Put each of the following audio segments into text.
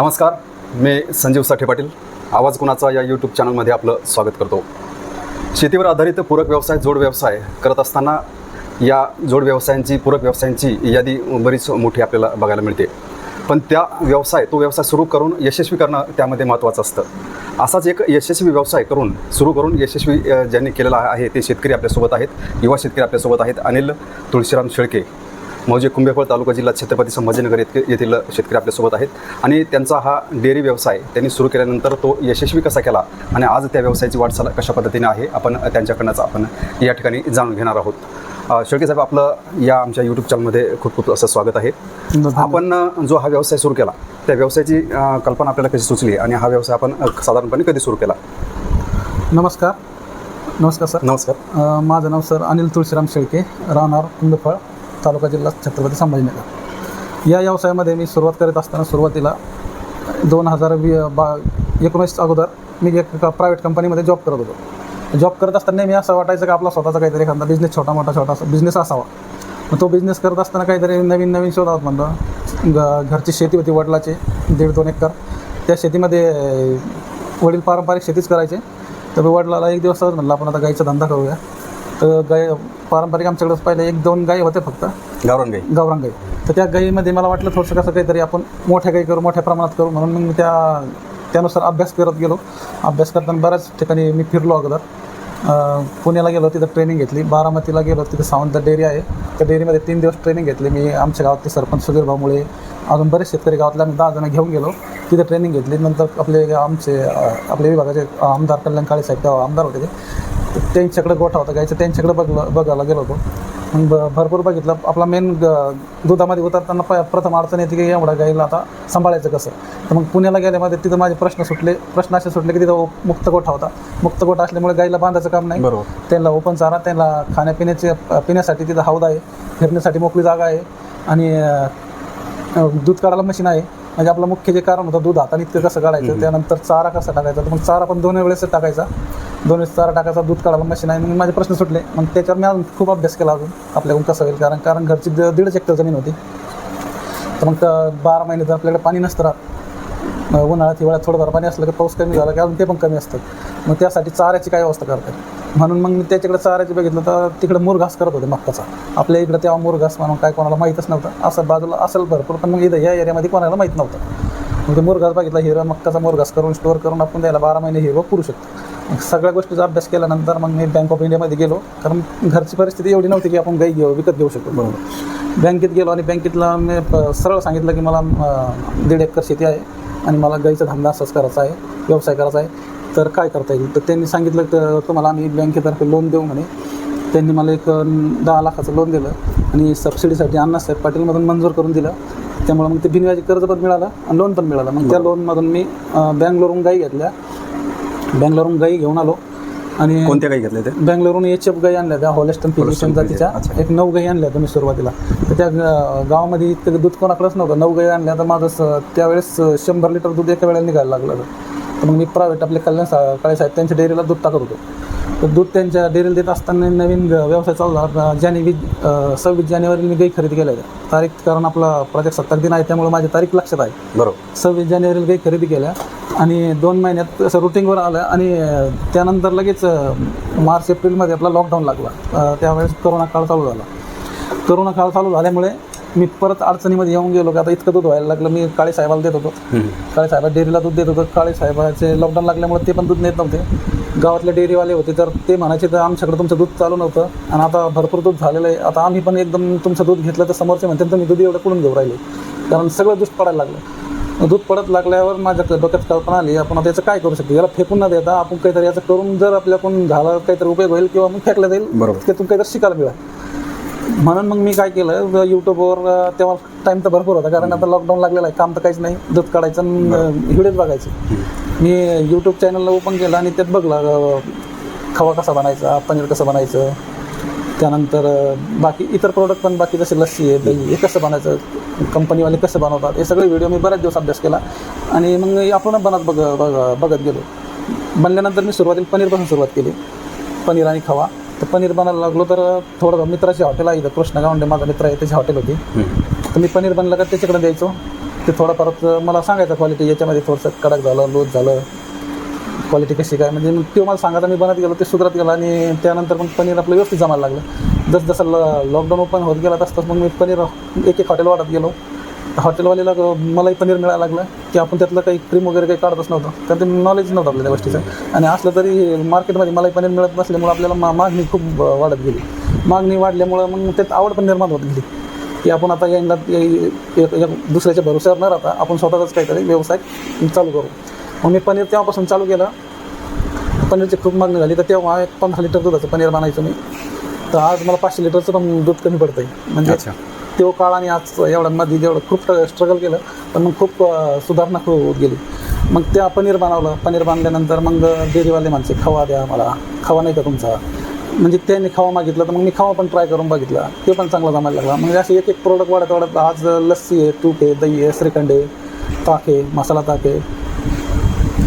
नमस्कार मी संजीव साठे पाटील. आवाज कुणाचा या यूट्यूब चॅनलमध्ये आपलं स्वागत करतो. शेतीवर आधारित पूरक व्यवसाय जोड व्यवसाय करत असताना या जोड व्यवसायांची पूरक व्यवसायांची यादी बरीच मोठी आपल्याला बघायला मिळते. पण त्या व्यवसाय तो व्यवसाय सुरू करून यशस्वी करणं त्यामध्ये महत्त्वाचं असतं. असाच एक यशस्वी व्यवसाय करून सुरू करून यशस्वी ज्यांनी केलेला आहे ते शेतकरी आपल्यासोबत आहेत. युवा शेतकरी आपल्यासोबत आहेत अनिल तुळशीराम शेळके. मौजे कुंभेफळ तालुका जिल्हा छत्रपती संभाजीनगर येथे येथील शेतकरी आपल्यासोबत आहेत. आणि त्यांचा हा डेअरी व्यवसाय त्यांनी सुरू केल्यानंतर तो यशस्वी कसा केला? आणि आज त्या व्यवसायाची वाटचाल कशा पद्धतीने आहे? आपण त्यांच्याकडनंच आपण या ठिकाणी जाणून घेणार आहोत. शेळके साहेब आपलं या आमच्या यूट्यूब चॅनलमध्ये खूप खूप असं स्वागत आहे. आपण जो हा व्यवसाय सुरू केला त्या व्यवसायाची कल्पना आपल्याला कशी सुचली? आणि हा व्यवसाय आपण साधारणपणे कधी सुरू केला? नमस्कार. नमस्कार सर. नमस्कार. माझं नाव सर अनिल तुळशीराम शेळके राहणार कुंभफळ. तालुका जिल्हा छत्रपती संभाजीनगर. या व्यवसायामध्ये मी सुरुवात करत असताना सुरुवातीला दोन हजार वी बा एकोणीस अगोदर मी एक प्रायव्हेट कंपनीमध्ये जॉब करत होतो. जॉब करत असताना मी असं वाटायचं की आपला स्वतःचा काहीतरी एखादा बिझनेस छोटा मोठा छोटा बिझनेस असावा. मग तो बिझनेस करत असताना काहीतरी नवीन नवीन शोधावत म्हणलं. ग घरची शेती होती वडिलाची दीड दोन एकर. त्या शेतीमध्ये वडील पारंपरिक शेतीच करायचे. तर वडिलाला एक दिवस सहज म्हणलं आपण आता गाईचा धंदा करूया. तर गाय पारंपरिक आमच्याकडे पहिले एक दोन गाई होते फक्त. गावरान गाई. गावरान गाई. तर त्या गाईमध्ये मला वाटलं थोडंसं कसं काहीतरी आपण मोठ्या गाई करू मोठ्या प्रमाणात करू म्हणून मग मी त्या त्यानुसार अभ्यास करत गेलो. अभ्यास करताना बऱ्याच ठिकाणी मी फिरलो अगोदर. पुण्याला गेलो तिथं ट्रेनिंग घेतली. बारामतीला गेलो तिथं सावंत डेअरी आहे. त्या डेअरीमध्ये तीन दिवस ट्रेनिंग घेतली मी. आमच्या गावातले सरपंच सुधीर भाऊमुळे अजून बरेच शेतकरी गावातले आम्ही दहा जण घेऊन गेलो. तिथं ट्रेनिंग घेतली. नंतर आपले आमचे अं, आपल्या विभागाचे आमदार कल्याण काळे साहेब आमदार होते ते. त्यांच्याकडे गोठा होता गायचं त्यांच्याकडे बघलं बघायला गेलो होतो. मग भरपूर बघितलं. आपला मेन दुधामध्ये उतरताना प प्रथम अडचण येते की एवढा गाईला आता सांभाळायचं कसं? तर मग पुण्याला गेल्यामध्ये तिथं माझे प्रश्न सुटले. प्रश्न असे सुटले की तिथं मुक्त गोठा होता. मुक्त गोठा असल्यामुळे गाईला बांधायचं काम नाही. बरोबर. त्यांना ओपन चारा त्यांना खाण्यापिण्याचे पिण्यासाठी तिथं हौद आहे. फिरण्यासाठी मोकळी जागा आहे. आणि दूध काढायला मशीन आहे. म्हणजे आपलं मुख्य जे कारण होतं दूध हाताने इतकं कसं काढायचं त्यानंतर चारा कसा टाकायचा? तर मग चारा पण दोन वेळेस टाकायचा. दोन चारा टाकायचा दूध काढायला मशीन आहे. मग माझे प्रश्न सुटले. मग त्याच्यावर मी अजून खूप अभ्यास केला अजून. आपल्याकडून कसं होईल? कारण कारण घरची द- दीडच हेक्टर जमीन होती. तर मग बारा महिने जर आपल्याकडे पाणी नसतं राहत मग उन्हाळ्यात हिवाळ्यात थोडंफार पाणी असलं की पाऊस कमी झाला की अजून ते पण कमी असतं. मग त्यासाठी चाऱ्याची काय व्यवस्था करतात? म्हणून मग मी त्याच्याकडे चाऱ्याची बघितलं तर तिकडे मुरघास करत होते मक्काचा आपल्या इकडे तेव्हा मुरघास म्हणून काय कोणाला माहीतच नव्हतं. असं बाजूला असेल भरपूर पण मग इथं या एरियामध्ये कोणाला माहीत नव्हतं. मग ते मुरघास बघितला हिरवा मक्काचा मुरघास करून स्टोअर करून आपण द्यायला बारा महिने हिरवा पुरू शकतो. मग सगळ्या गोष्टीचा अभ्यास केल्यानंतर मग मी बँक ऑफ इंडियामध्ये गेलो. कारण घरची परिस्थिती एवढी नव्हती की आपण गाई घेऊ विकत घेऊ शकतो. बरोबर. बँकेत गेलो आणि बँकेतला मी सरळ सांगितलं की मला दीड एकर शेती आहे आणि मला गाईचा धंदा असाच करायचा आहे व्यवसाय करायचा आहे. तर काय करता येईल? तर त्यांनी सांगितलं तर तुम्हाला आम्ही बँकेतर्फे लोन देऊ म्हणे. त्यांनी मला एक दहा लाखाचं लोन दिलं आणि सबसिडीसाठी अण्णासाहेब पाटीलमधून मंजूर करून दिलं. त्यामुळे मग ते बिनव्याजी कर्ज पण मिळालं आणि लोन पण मिळालं. मग त्या लोनमधून मी बँगलोरहून गाई घेतल्या. बँगलोरहून गाई घेऊन आलो. आणि कोणत्या गाई घेतल्या ते बँगलोरहून एच एफ गाई आणल्या त्या हॉलेस्टन फिजिशियन जातीच्या. एक नऊ गाई आणल्या मी सुरुवातीला. तर त्या गावामध्ये इतकं दूध कोणाकडेच नव्हतं. नऊ गाई आणल्या तर माझं त्यावेळेस शंभर लिटर दूध एका वेळेला निघायला लागलं. तर मग मी प्रायव्हेट आपले कल्याण सा काळे साहेब त्यांच्या डेअरीला दूध टाकत होतो. दूध त्यांच्या डेअरीला देत असताना नवीन व्यवसाय चालू झाला. जानेवारी अं, सव्वीस जानेवारी मी गाई खरेदी केल्या. तारीख कारण आपला प्रजासत्ताक दिन आहे त्यामुळे माझी तारीख लक्षात आहे. बरोबर. सव्वीस जानेवारीला काही खरेदी केल्या आणि दोन महिन्यात असं रुटीनवर आलं आणि त्यानंतर लगेच मार्च एप्रिलमध्ये आपला लॉकडाऊन लागला. त्यावेळेस करोना काळ चालू झाला. करोना काळ चालू झाल्यामुळे मी परत अडचणीमध्ये येऊन गेलो की आता इतकं दूध व्हायला लागलं. मी काळे साहेबाला देत होतो. काळे साहेबा डेअरीला दूध देत होतो. काळे साहेबाचे लॉकडाऊन लागल्यामुळे ते पण दूध नेत नव्हते. गावातले डेअरीवाले होते. तर ते म्हणायचे तर आमच्याकडे तुमचं दूध चालू नव्हतं. आणि आता भरपूर दूध झालेलं आहे. आता आम्ही पण एकदम तुमचं दूध घेतलं तर समोरचे म्हणते तुम्ही दूध एवढं कुठून घेऊ राहिले? कारण सगळं दूध पडायला लागलं. दूध पडत लागल्यावर माझ्या डोक्यात कल्पना आली आपण आता याचं काय करू शकतो? याला फेकून न देता आपण काहीतरी याचं करून जर आपल्याकडून झालं काहीतरी उपयोग होईल किंवा मग फेकलं जाईल बरोबर. त्यातून काहीतरी शिकायला मिळेल. म्हणून मग मी काय केलं यूट्यूबवर तेव्हा टाईम तर भरपूर होता. कारण आता लॉकडाऊन लागलेलं आहे. काम तर काहीच नाही. दूध काढायचं आणि व्हिडिओज बघायचे. मी यूट्यूब चॅनलला ओपन केलं आणि त्यात बघला खवा कसा बनायचा पनीर कसं बनायचं. त्यानंतर बाकी इतर प्रोडक्ट पण बाकी जसे लस्सी आहे दही हे कसं बनायचं कंपनीवाले कसं बनवतात हे सगळे व्हिडिओ मी बऱ्याच दिवस अभ्यास केला. आणि मग आपण बनत बघ बघ- बघत गेलो. बनल्यानंतर मी सुरुवातीला पनीरपासून सुरुवात केली. पनीर आणि खवा. तर पनीर बनायला लागलो तर थोडं मित्राची हॉटेल आहे इथं. कृष्ण गावंडे माझा मित्र आहे त्याची हॉटेल होती. तर मी पनीर बनलं का त्याच्याकडे द्यायचो. ते थोडं परत मला सांगायचं क्वालिटी याच्यामध्ये थोडंसं कडक झालं लूज झालं. क्वालिटी कशी काय? म्हणजे मग ते मला सांगायचं मी बनत गेलो ते सुधरत गेलं आणि त्यानंतर मग पनीर आपलं व्यवस्थित जमायला लागलं. जसं जसं लॉकडाऊन ओपन होत गेला तसं मग मी पनीर एक एक हॉटेल वाढत गेलो. हॉटेलवाल्याला मलाही पनीर मिळायला लागलं की आपण त्यातलं काही क्रीम वगैरे काही काढतच नव्हतं. तर ते नॉलेज नव्हतं आपल्या त्या गोष्टीचं. आणि असलं तरी मार्केटमध्ये मलाही पनीर मिळत नसल्यामुळं आपल्याला मा मागणी खूप वाढत गेली. मागणी वाढल्यामुळं मग त्यात आवड पण निर्माण होत गेली. की आपण आता यांना दुसऱ्याच्या भरोश्यावर न राहता आपण स्वतःचाच काहीतरी व्यवसाय चालू करू. मग मी पनीर तेव्हापासून चालू केलं. पनीरची खूप मागणी झाली. तर तेव्हा एक पंधरा लिटर दुधाचं पनीर बनायचं मी. तर आज मला पाचशे लिटरचं पण दूध कमी पडतं आहे म्हणजे अच्छा. तो काळ आणि आज एवढा मध्ये जेवढं खूप स्ट्रगल केलं पण मग खूप सुधारणा खूप होत गेली. मग त्या पनीर बनवलं. पनीर बांधल्यानंतर मग डेअरीवाले माणसे खवा द्या मला. खवा नाही का तुमचा? म्हणजे त्यांनी खावा मागितलं तर मग मी खावा पण ट्राय करून बघितला. ते पण चांगला जमायला लागला. म्हणजे असे एक एक प्रोडक्ट वाढत वाढत आज लस्सी आहे तूप आहे दही आहे श्रीखंड आहे ताक आहे मसाला ताक आहे.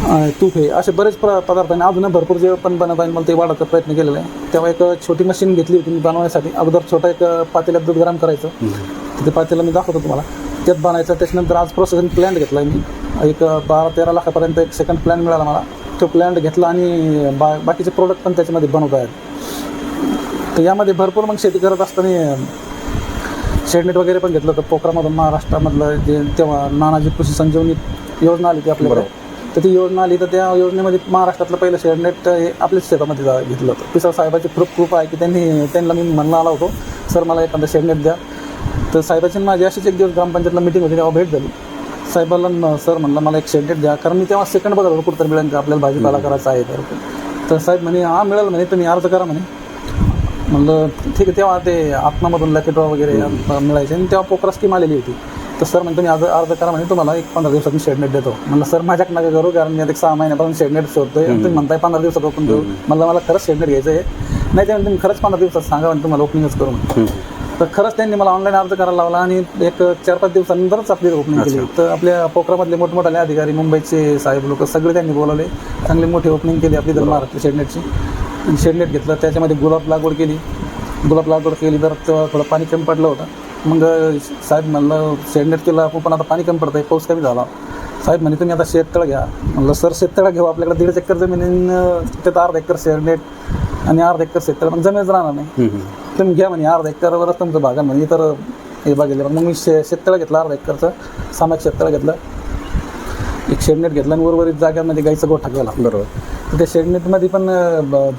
आहे. असे बरेच प्र पदार्थ आहे अजून भरपूर जे पण बनत आहे मला ते वाढवायचा प्रयत्न केलेला आहे. तेव्हा एक छोटी मशीन घेतली होती मी बनवण्यासाठी. अगोदर छोटा एक पातेल्यात दूध गरम करायचं. तर ते पातेलं मी दाखवतो तुम्हाला. त्यात बनायचं त्याच्यानंतर आज प्रोसेसिंग प्लॅन घेतला मी. एक बारा तेरा लाखापर्यंत एक सेकंड प्लॅन मिळाला मला. तो प्लॅन घेतला आणि बा बाकीचे प्रोडक्ट पण त्याच्यामध्ये बनवत आहेत. तर यामध्ये भरपूर मग शेती करत असताना शेडनेट वगैरे पण घेतलं होतं. पोखरामधून महाराष्ट्रामधलं जे तेव्हा नानाजी कृषी संजीवनी योजना आली ती आपल्याकडे. तर ती योजना आली तर त्या योजनेमध्ये महाराष्ट्रातलं पहिलं शेडनेट हे आपल्याच शेतामध्ये जा- घेतलं होतं. पिसळ साहेबाची खूप खूप आहे की त्यांनी त्यांना मी म्हणला आला होतो सर मला एखादं शेडनेट द्या. तर साहेबाची माझी अशीच एक दिवस ग्रामपंचायतला मिटिंग होती तेव्हा भेट झाली. साहेबाला सर म्हणलं मला एक शेडनेट द्या. कारण मी तेव्हा सेकंड बघत होतो कुठं मिळेल का आपल्याला भाजीपाला करायचा आहे तर. तर साहेब म्हणे हां मिळेल म्हणे तुम्ही अर्ज करा म्हणे. म्हणलं ठीक आहे तेव्हा ते आत्मामधून लॅकेटॉ वगैरे मिळायचे आणि तेव्हा पोकरा स्कीम आलेली होती. तर सर म्हणतो मी आज अर्ज करा म्हणे तुम्हाला एक पंधरा दिवसात मी शेडनेट देतो. म्हणलं सर माझ्याकडे नका करू कारण मी आता एक सहा महिन्यापासून शेडनेट शोधतोय आणि तुम्ही म्हणताय पंधरा दिवसात ओपन करू. मला मला खरंच शेडनेट घ्यायचं आहे नाही ते तुम्ही खरंच पंधरा दिवसात सांगा आणि तुम्हाला ओपनिंगच करू तर खरंच त्यांनी मला ऑनलाईन अर्ज करायला लावला आणि एक चार पाच दिवसानंतरच आपली ओपनिंग केली. तर आपल्या पोखरामधले मोठमोठाले अधिकारी मुंबईचे साहेब लोक सगळे त्यांनी बोलवले. चांगली मोठी ओपनिंग केली आपली तर महाराष्ट्र शेडनेटची आणि शेडनेट घेतलं. त्याच्यामध्ये गुलाब लागवड केली. गुलाब लागवड केली तर तेव्हा थोडं पाणी कमी पडलं होतं. मग साहेब म्हणलं शेडनेट केलं आपण पण आता पाणी कमी पडतं आहे पाऊस कमी झाला. साहेब म्हणे तुम्ही आता शेततळ घ्या. म्हणलं सर शेततळ घेऊ आपल्याकडे दीड एकर जमीन त्यात अर्धा एकर शेडनेट आणि अर्धा एकर शेततळ मग जमीनच राहणार नाही तुम्ही घ्या म्हणे अर्धा एकरवरच तुमचं बागा म्हणे तर हे बघितलं मग मी शे शेततळं घेतलं अर्धा एकरचं सामायिक शेततळं घेतलं. एक शेडनेट घेतलं आणि उर्वरित जाग्यामध्ये गाईचा गोठा केला. बरोबर. तर त्या शेडनेटमध्ये पण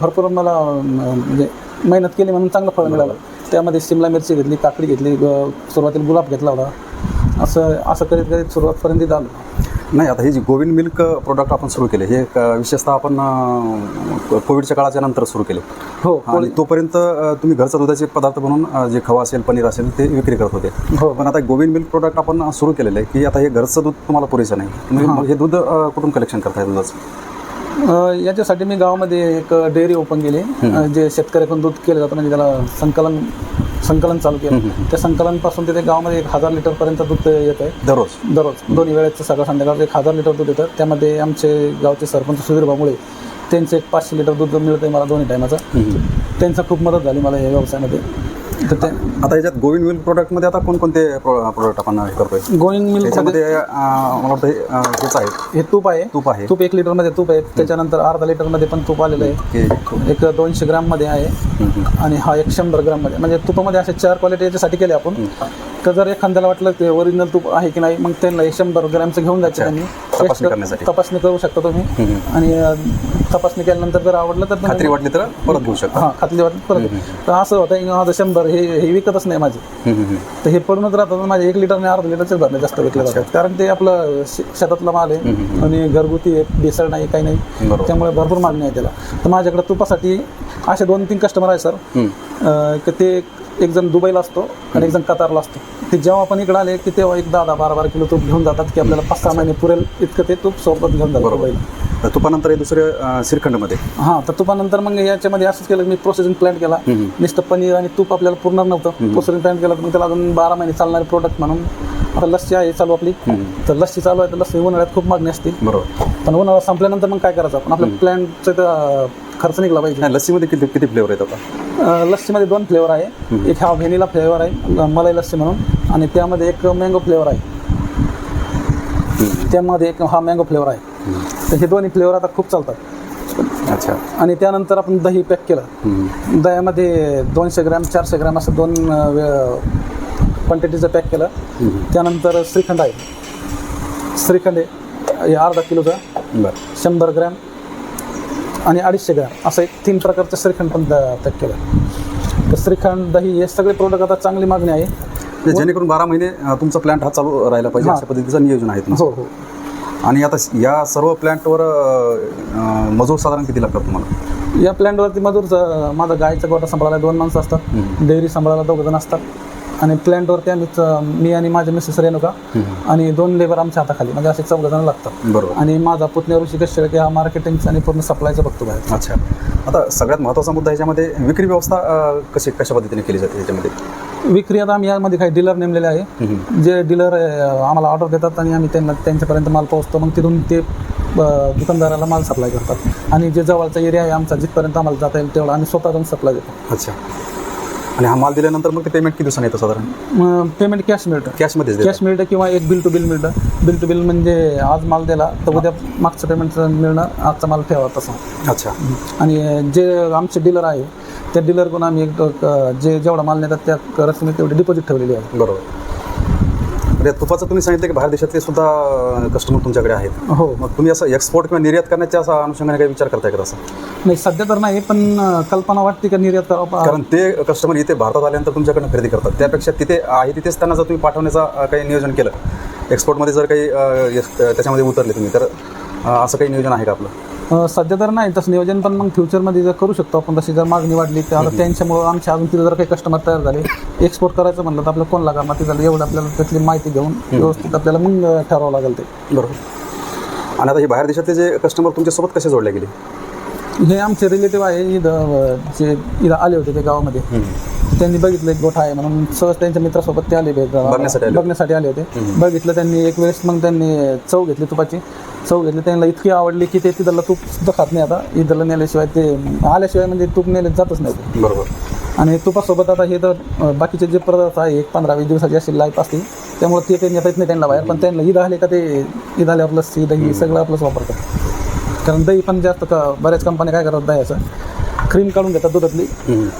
भरपूर मला म्हणजे मेहनत केली म्हणून चांगलं फळ मिळालं. त्यामध्ये शिमला मिरची घेतली काकडी घेतली सुरुवातीला गुलाब घेतला होता. असं असं करीत करीत सुरुवातपर्यंत आलो. नाही आता हे जे गोविंद मिल्क प्रोडक्ट आपण सुरू केले हे विशेषतः आपण कोविडच्या काळाच्या नंतर सुरू केले. हो आणि तोपर्यंत तुम्ही घरचा दुधाचे पदार्थ बनवून जे खवा असेल पनीर असेल ते विक्री करत होते. हो. पण आता गोविंद मिल्क प्रोडक्ट आपण सुरू केलेलं आहे की आता हे घरचं दूध तुम्हाला पुरेसं नाही. तुम्ही मग हे दूध कुठून कलेक्शन करताय दुधाचं? याच्यासाठी मी गावामध्ये एक डेअरी ओपन केली. जे शेतकऱ्याकडून दूध केलं जातं म्हणजे त्याला संकलन संकलन चालू केलं. त्या संकलनपासून तिथे गावामध्ये एक हजार लिटरपर्यंत दूध येत आहे. दररोज? दररोज. दोन्ही वेळेचं सकाळ संध्याकाळचं एक हजार लिटर दूध येतं. त्यामध्ये आमचे गावचे सरपंच सुधीर भामुळे त्यांचं एक पाचशे लिटर दूध मिळतं आहे मला दोन्ही टायमाचं. त्यांचा खूप मदत झाली मला या व्यवसायामध्ये. तर ते आता याच्यात गोविंद मिल्क प्रोडक्टमध्ये आता कोणकोणते प्रोडक्ट आपण हे करतोय? गोविंद मिल्क त्याच्यामध्ये अं, मला वाटतं हे, अं, हेच आहे. हे तूप आहे. तूप आहे. तूप एक लिटरमध्ये तूप आहे. त्याच्यानंतर अर्धा लिटरमध्ये पण तूप आलेलं आहे. की एक दोनशे ग्राममध्ये आहे. आणि हा एक शंभर ग्राममध्ये म्हणजे तुपामध्ये असे चार क्वालिटी याच्यासाठी केले आपण. तर जर एखाद्याला वाटलं ते ओरिजिनल तूप आहे की नाही मग त्यांना हे शंभर ग्रॅमचं घेऊन जायचं त्यांनी तपासणी करण्यासाठी. तपासणी करू शकता तुम्ही. आणि अं, तपासणी केल्यानंतर जर आवडलं तर खात्री वाटली तर परत घेऊ शकता. हां खात्री वाटली परत तर असं होतं की माझं शंभर हे हे विकतच नाही माझे. हम्म, हम्म, तर हे पडूनच राहतात आणि माझे एक लिटर आणि अर्धा लिटरचे भरले जास्त विकले जातात. कारण ते आपलं शे- शेतातला माल आहे आणि घरगुती आहे नाही काही नाही. बरोबर. त्यामुळे भरपूर मागणी आहे त्याला. तर माझ्याकडे तुपासाठी असे दोन तीन कस्टमर आहे सर हम्म. अं, की ते एक जण दुबईला असतो आणि एक जण कतारला असतो. ते जेव्हा आपण इकडे आले की तेव्हा एक दहा दहा बारा बारा किलो तूप घेऊन जातात की आपल्याला पाच सहा महिने पुरेल इतकं ते तूप सोबत घेऊन जातात दुबईला. तर तुपानंतर हे दुसरे श्रीखंडमध्ये? हां तर तुपानंतर मग याच्यामध्ये असंच केलं मी प्रोसेसिंग प्लॅन केला. नुसतं पनीर आणि तूप आपल्याला पुरणार नव्हतं. प्रोसेसिंग प्लॅन केला तर मग त्याला अजून बारा महिने चालणारे प्रोडक्ट म्हणून. आता लस्सी आहे चालू आपली. तर लस्सी चालू आहे तर लस्सी उन्हाळ्यात खूप मागणी असते. बरोबर. पण उन्हाळा संपल्यानंतर मग काय करायचं आपण? आपल्या प्लॅनचं खर्च निघला पाहिजे. लस्सीमध्ये किती किती फ्लेवर आहेत आता? लस्सीमध्ये दोन फ्लेवर आहे. एक हा व्हॅनिला फ्लेवर आहे मलाई लस्सी म्हणून. आणि त्यामध्ये एक मँगो फ्लेवर आहे. त्यामध्ये एक हा मँगो फ्लेवर आहे. तर हे दोन्ही फ्लेवर आता खूप चालतात. अच्छा. आणि त्यानंतर आपण दही पॅक केलं. दह्यामध्ये दोनशे ग्रॅम चारशे ग्रॅम असं दोन क्वांटिटीचं पॅक केलं. त्यानंतर श्रीखंड आहे. श्रीखंड आहे अर्धा किलोचा. बरं. शंभर ग्रॅम. आणि अडीचशे ग्रॅम असं एक तीन प्रकारचं श्रीखंड पण पॅक केलं. तर श्रीखंड दही हे सगळे प्रोडक्ट आता चांगली मागणी आहे. म्हणजे जेणेकरून बारा महिने तुमचा प्लांट हा चालू राहिला पाहिजे. अशा पद्धतीचं नियोजन आहे हो हो. आणि आता या सर्व प्लांटवर मजूर साधारण किती लागतात तुम्हाला? या प्लॅनवरती मजूरचं माझा गायचा गोटा सांभाळायला दोन माणसं असतात. डेअरी सांभाळायला दोघं जण असतात. आणि प्लॅन्टवरती आम्हीच मी आणि माझे मिसेस रेणुका आणि दोन लेबर आमच्या हाताखाली म्हणजे असे चौघ जण लागतात. बरोबर. आणि माझा पुतण्या ऋषी कश्यप की हा मार्केटिंगचा आणि पूर्ण सप्लायचा बघतो बाहेर. अच्छा. आता सगळ्यात महत्त्वाचा मुद्दा ह्याच्यामध्ये विक्री व्यवस्था कशी कशा पद्धतीने केली जाते ह्याच्यामध्ये विक्री आता आम्ही यामध्ये काही डीलर नेमलेले आहे. जे डीलर आम्हाला ऑर्डर देतात आणि आम्ही त्यांना त्यांच्यापर्यंत माल पोहोचतो मग तिथून ते दुकानदाराला माल सप्लाय करतात. आणि जे जवळचा एरिया आहे आमचा जिथपर्यंत आम्हाला जाता येईल तेवढा आम्ही स्वतः जाऊन सप्लाय देतो. अच्छा. आणि हा माल दिल्यानंतर मग ते पेमेंट किती दिवसांनी येतं साधारण? पेमेंट कॅश मिळतं. कॅशमध्येच कॅश मिळतं किंवा एक बिल टू बिल मिळतं. बिल टू बिल म्हणजे आज माल दिला तर उद्या मागचं पेमेंट मिळणं आजचा माल ठेवा तसं. अच्छा. आणि जे आमचे डीलर आहे त्या डीलरकडून आम्ही एक अ, जे जेवढा माल नेतात त्या रकमेत तेवढी डिपॉझिट ठेवलेली आहे. बरोबर. या तुपाचं तुम्ही सांगितलं की बाहेर देशातले सुद्धा कस्टमर तुमच्याकडे आहेत. हो. मग तुम्ही असं एक्सपोर्ट किंवा निर्यात करण्याच्या असं अनुषंगाने काही विचार करताय का असं नाही सध्या तर नाही पण कल्पना वाटते का निर्यात करावं? कारण ते कस्टमर इथे भारतात आल्यानंतर तुमच्याकडनं खरेदी करतात. त्यापेक्षा तिथे आहे तिथेच त्यांना जर तुम्ही पाठवण्याचा काही नियोजन केलं एक्सपोर्टमध्ये जर काही त्याच्यामध्ये उतरले तुम्ही तर असं काही नियोजन आहे का आपलं? सध्या तर नाही तसं नियोजन पण मग फ्युचरमध्ये जर करू शकतो आपण तशी जर मागणी वाढली तर आता त्यांच्यामुळं आमच्या अजून तिथे जर काही कस्टमर तयार झाले एक्सपोर्ट करायचं म्हणलं तर आपल्याला कोण लागणार मग तिथं एवढं आपल्याला त्यातली माहिती घेऊन व्यवस्थित आपल्याला मग ठरवावं लागेल ते. बरोबर. आणि आता हे बाहेर देशातले जे कस्टमर तुमच्यासोबत कसे जोडले गेले? हे आमचे रिलेटिव्ह आहे इथं जे इथं आले होते ते गावामध्ये. त्यांनी बघितलं एक गोठा आहे म्हणून सहज त्यांच्या मित्रासोबत ते आले बघण्यासाठी आले. बघण्यासाठी आले होते. बघितलं त्यांनी एक वेळेस मग त्यांनी चव घेतली तुपाची. चव घेतली त्यांना इतकी आवडली की ते तिथलं तूप सुद्धा खात नाही आता. इथलं नेल्याशिवाय ते आल्याशिवाय म्हणजे तूप नेले जातच नाही. ते. बरोबर. आणि तुपासोबत आता हे तर अ, बाकीचे जे पदार्थ आहे एक पंधरा वीस दिवसाची अशी लाईफ असते. त्यामुळे ते काही नेता येत नाही त्यांना बाहेर पण त्यांना ईद आले का ते ईद आल्यावर लस्सी दही सगळं आपलंच वापरतात. कारण दही पण जास्त का बऱ्याच कंपन्या काय करतात दह्याचं? क्रीम काढून घेतात दुधातली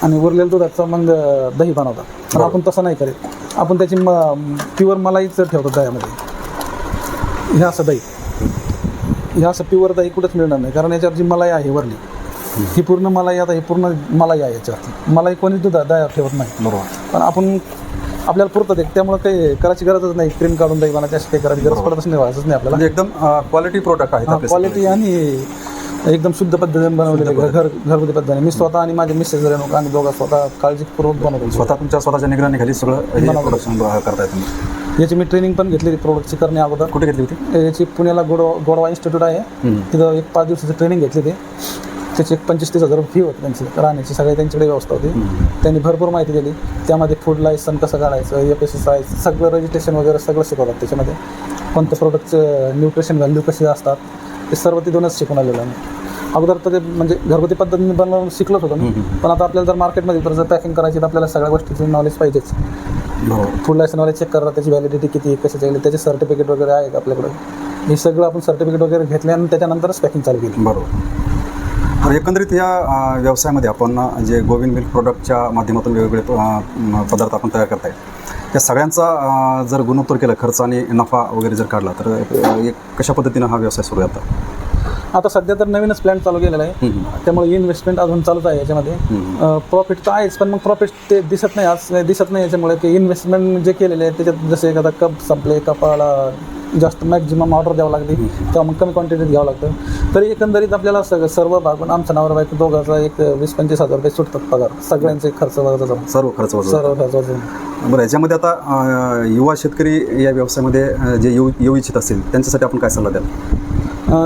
आणि उरलेलं दुधाचं मग दही बनवतात. पण आपण तसं नाही करीत. आपण त्याची म प्युअर मलाईच ठेवतो दह्यामध्ये. हे असं दही. हे असं प्युअर दही कुठंच मिळणार नाही. कारण याच्यावर जी मलाई आहे वरली ही पूर्ण मलाई आता ही पूर्ण मलाई आहे याच्यावर मलाई कोणीच दुधा दह्यावर ठेवत नाही. बरोबर. पण आपण आपल्याला पुरतं ते. त्यामुळे काही करायची गरजच नाही. क्रीम काढून दही बनायची अशी काही करायची गरज पडतच नाही व्हायचंच नाही आपल्याला. म्हणजे एकदम क्वालिटी प्रोडक्ट आपल्या क्वालिटी आणि एकदम शुद्ध पद्धतीने बनवलेले घर घर घरगुती पद्धतीने. मी स्वतः आणि माझे मिसेस रेणुका आणि दोघा स्वतः काळजीपूर्वक बनवतो. स्वतः तुमच्या स्वतःच्या निगराणीखाली सगळं हे. प्रोडक्शन करताय तुम्ही. याची मी ट्रेनिंग पण घेतली प्रोडक्टची करण्या अगोदर. कुठे घेतली होती? याची पुण्याला गोडवा गोडवा इन्स्टिट्यूट आहे. तिथं एक पाच दिवसाची ट्रेनिंग घेतली ते त्याची एक पंचवीस तीस हजार फी होती त्यांची राहण्याची. सगळी त्यांच्याकडे व्यवस्था होती. त्यांनी भरपूर माहिती दिली. त्यामध्ये फूड लायसन कसं काढायचं एफ एस एस आय सगळं रजिस्ट्रेशन वगैरे सगळं शिकवतात त्याच्यामध्ये. कोणत्या प्रोडक्टचं न्यूट्रिशन व्हॅल्यू कशी असतात ते सर्व तिथूनच शिकून आलेलं आहे अगोदर तर ते म्हणजे घरगुती पद्धतीने बनवून शिकलोच होतो मी. पण आता आपल्याला जर मार्केटमध्ये तर जर पॅकिंग करायची तर आपल्याला सगळ्या गोष्टीची नॉलेज पाहिजेच. फूड लायसनवाले चेक करतात त्याची व्हॅलिडिटी किती आहे कशाची आहे त्याचे सर्टिफिकेट वगैरे आहे का आपल्याकडे? हे सगळं आपण सर्टिफिकेट वगैरे घेतले आणि त्याच्यानंतरच पॅकिंग चालू केली. बरोबर. एकंदरीत या व्यवसायामध्ये आपण जे गोविंद मिल्क प्रोडक्टच्या माध्यमातून वेगवेगळे पदार्थ आपण तयार करताय या सगळ्यांचा जर गुणोत्तर केलं खर्च आणि नफा वगैरे जर काढला तर एक कशा पद्धतीनं हा व्यवसाय सुरू आहे आता? आता सध्या तर नवीनच प्लॅन चालू केलेला आहे. त्यामुळे इन्व्हेस्टमेंट अजून चालूच आहे याच्यामध्ये. प्रॉफिट तर आहेच पण मग प्रॉफिट ते दिसत नाही आज दिसत नाही याच्यामुळे. की इन्व्हेस्टमेंट जे केलेले आहे त्याच्यात जसे एखादा कप संपले कपाला जास्त मॅक्झिमम ऑर्डर द्यावं लागते तेव्हा मग कमी क्वांटिटीत घ्यावं लागतं. तरी एकंदरीत आपल्याला सगळं सर्व भागून आमच्या नावर बायको दोघांचा एक वीस पंचवीस हजार रुपये सुटतात पगार. सगळ्यांचे खर्च वगैरे सर्व खर्च सर्व खर्च बरं याच्यामध्ये आता युवा शेतकरी या व्यवसायामध्ये जे येऊ येऊ इच्छित असतील त्यांच्यासाठी आपण काय सल्ला द्याल?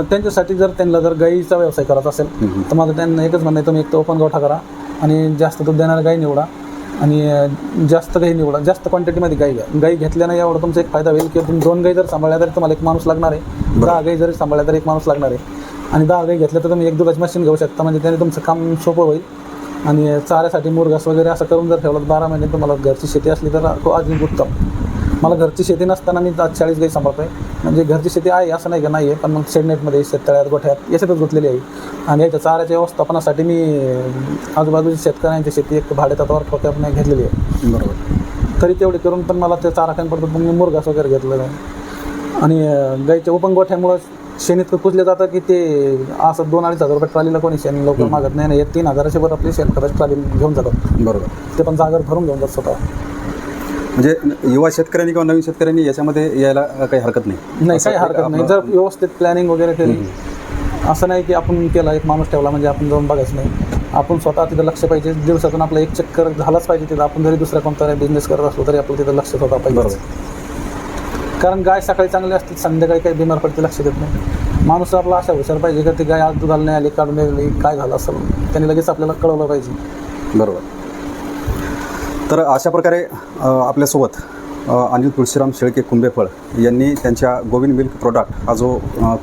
त्यांच्यासाठी जर त्यांना जर गाईचा व्यवसाय करायचा असेल तर माझं त्यांना एकच म्हणणं आहे तुम्ही एक तर ओपन गोठा करा आणि जास्त दूध देणारा गाई निवडा. आणि जास्त गाई निवडा जास्त क्वांटिटीमध्ये गाई घ्या. गाई घेतल्यानं एवढा तुमचा एक फायदा होईल की तुम्ही दोन गाई जर सांभाळल्या तरी तुम्हाला एक माणूस लागणार आहे. दहा गाई जरी सांभाळल्या तर एक माणूस लागणार आहे. आणि दहा गाई घेतल्या तर तुम्ही एक दुधाची मशीन घेऊ शकता. म्हणजे त्याने तुमचं काम सोपं होईल. आणि चाऱ्यासाठी मुरघास वगैरे असं करून जर ठेवलं बारा महिने तुम्हाला घरची शेती असली तर तो अजून उत्तम. मला घरची शेती नसताना मी आज चाळीस गाई सांभाळतोय. म्हणजे घरची शेती आहे असं नाही का नाही आहे पण मग शेडनेटमध्ये शेततळ्यात गोठ्यात याच्यातच गुंतलेली आहे. आणि याच्या चाऱ्याच्या व्यवस्थापनासाठी मी आजूबाजूच्या शेतकऱ्यांची शेती एक भाडेतत्वावर ठोक्याने घेतलेली आहे. बरोबर. तरी तेवढी करून पण मला ते चारा पडतो मग मी मुरघास वगैरे घेतलेला आहे आणि गाईच्या ओपन गोठ्यामुळं शेण इतकं कुजलं जातं की ते असं दोन अडीच हजार रुपये ट्रॉलीला कोणी शेण लवकर मागत नाही. नाही तीन हजाराच्या वर आपली शेणखताची ट्रॉली घेऊन जातात. बरोबर. ते पण जागर भरून घेऊन जातात स्वतः. म्हणजे युवा शेतकऱ्यांनी किंवा नवीन शेतकऱ्यांनी याच्यामध्ये यायला काही हरकत नाही. नाही असं काही हरकत नाही. जर व्यवस्थित प्लॅनिंग वगैरे केली. असं नाही की आपण केला एक माणूस ठेवला म्हणजे आपण जाऊन बघायचं नाही. आपण स्वतः तिथं लक्ष पाहिजे. दिवसातून आपलं एक चक्कर झालाच पाहिजे तिथं. आपण जरी दुसऱ्या कोणता बिझनेस करत असलो तरी आपलं तिथं लक्ष स्वतः पाहिजे बरोबर. कारण गाय सकाळी चांगली असते संध्याकाळी काही बिमार पडते लक्ष देत नाही. माणूस आपला अशा हुशार पाहिजे का ती गाय आज दुधाला नाही आली काढून आली काय झालं असेल. त्यांनी लगेच आपल्याला कळवलं पाहिजे. बरोबर. तर अशा प्रकारे आपल्यासोबत अनिल तुळशीराम शेळके कुंभेफळ यांनी त्यांच्या गोविंद मिल्क प्रोडक्ट हा जो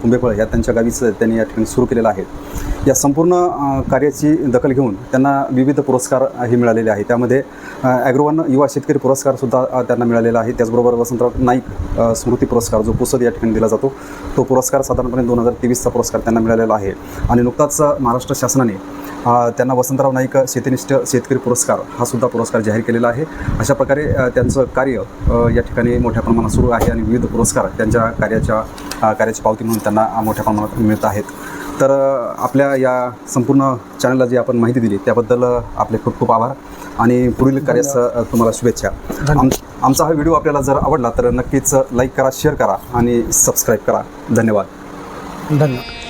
कुंभेफळ या त्यांच्या गावीचं त्यांनी या ठिकाणी सुरू केलेला आहे. या संपूर्ण कार्याची दखल घेऊन त्यांना विविध पुरस्कार हे मिळालेले आहे त्यामध्ये ॲग्रोवन युवा शेतकरी पुरस्कारसुद्धा त्यांना मिळालेला आहे. त्याचबरोबर वसंतराव नाईक स्मृती पुरस्कार जो पुसद या ठिकाणी दिला जातो तो पुरस्कार साधारणपणे दोन हजार तेवीसचा पुरस्कार त्यांना मिळालेला आहे. आणि नुकताच महाराष्ट्र शासनाने त्यांना वसंतराव नाईक शेतीनिष्ठ शेतकरी पुरस्कार हा सुद्धा पुरस्कार जाहीर केलेला आहे. अशा प्रकारे त्यांचं कार्य या ठिकाणी मोठ्या प्रमाणात सुरू आहे आणि विविध पुरस्कार त्यांच्या कार्याच्या कार्याची पावती म्हणून त्यांना मोठ्या प्रमाणात मिळत आहेत. तर आपल्या या संपूर्ण चॅनलला जी आपण माहिती दिली त्याबद्दल आपले खूप खूप आभार आणि पुढील कार्यास तुम्हाला शुभेच्छा. आम आमचा हा व्हिडिओ आपल्याला जर आवडला तर नक्कीच लाईक करा शेअर करा आणि सबस्क्राईब करा. धन्यवाद. धन्यवाद.